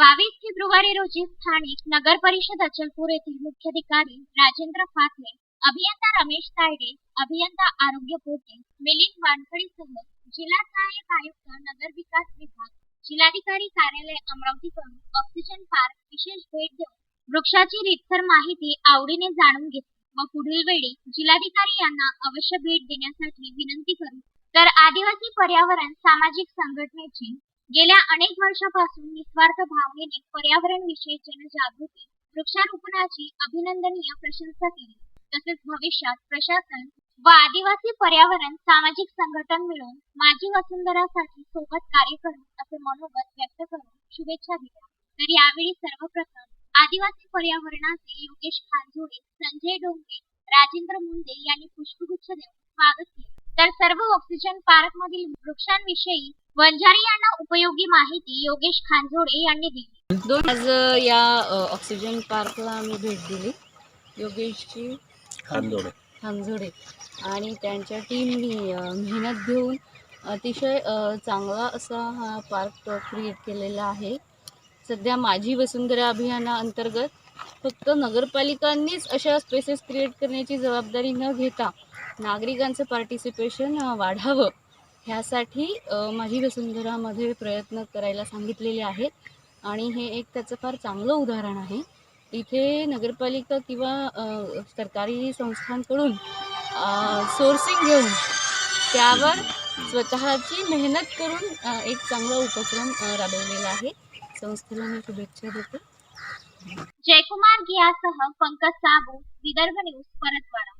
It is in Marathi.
बावीस फेब्रुवारी रोजी स्थानिक नगर परिषद अचलपूर येथील मुख्याधिकारी राजेंद्र फातले अभियंता रमेश तायडे अभियंता आरोग्य पोटे मिलिंद वानखडीसह जिल्हा सहाय्यक आयुक्त नगर विकास विभाग जिल्हाधिकारी कार्यालय अमरावती कडून ऑक्सिजन पार्क विशेष भेट देऊन वृक्षाची रितसर माहिती आवडीने जाणून घेतली व पुढील वेळी जिल्हाधिकारी यांना अवश्य भेट देण्यासाठी विनंती करू. तर आदिवासी पर्यावरण सामाजिक संघटनेची गेल्या अनेक वर्षापासून निस्वार्थ भावनेने पर्यावरण विषयी जनजागृती वृक्षारोपणाची अभिनंदनीय प्रशंसा केली. तसेच भविष्यात प्रशासन व आदिवासी पर्यावरण सामाजिक संघटन मिळून माझी वसुंधरासाठी सोबत कार्य करू असे मनोगत व्यक्त करून शुभेच्छा दिल्या. तर यावेळी सर्वप्रथम आदिवासी पर्यावरणाचे योगेश खानजोडे संजय डोंगरे राजेंद्र मुंडे यांनी पुष्पगुच्छ देऊन स्वागत केले. तर सर्व ऑक्सिजन पार्क मधील वृक्षांविषयी वंजारी यांना उपयोगी माहिती योगेश खानजोडे यांनी दिली. दोन आज या ऑक्सिजन पार्कला आम्ही भेट दिली. योगेशची खांदोडे खांजोडे आणि त्यांच्या टीमनी मेहनत घेऊन अतिशय चांगला असा हा पार्क क्रिएट केलेला आहे. सध्या माझी वसुंधरा अभियानाअंतर्गत फक्त नगरपालिकांनीच अशा स्पेसेस क्रिएट करण्याची जबाबदारी न घेता नागरिकांचं पार्टिसिपेशन वाढावं. ह्यासाठी माझी वसुंधरामध्ये प्रयत्न करायला सांगितलेले आहेत. आणि हे एक त्याचं फार चांगलं उदाहरण आहे. इथे नगरपालिका किंवा सरकारी संस्थांकडून सोर्सिंग घेऊन त्यावर स्वतःची मेहनत करून एक चांगला उपक्रम राबवलेला आहे. संस्थेला मी शुभेच्छा देते. जयकुमार घियासह पंकज साबू विदर्भ न्यूज परतवाडा.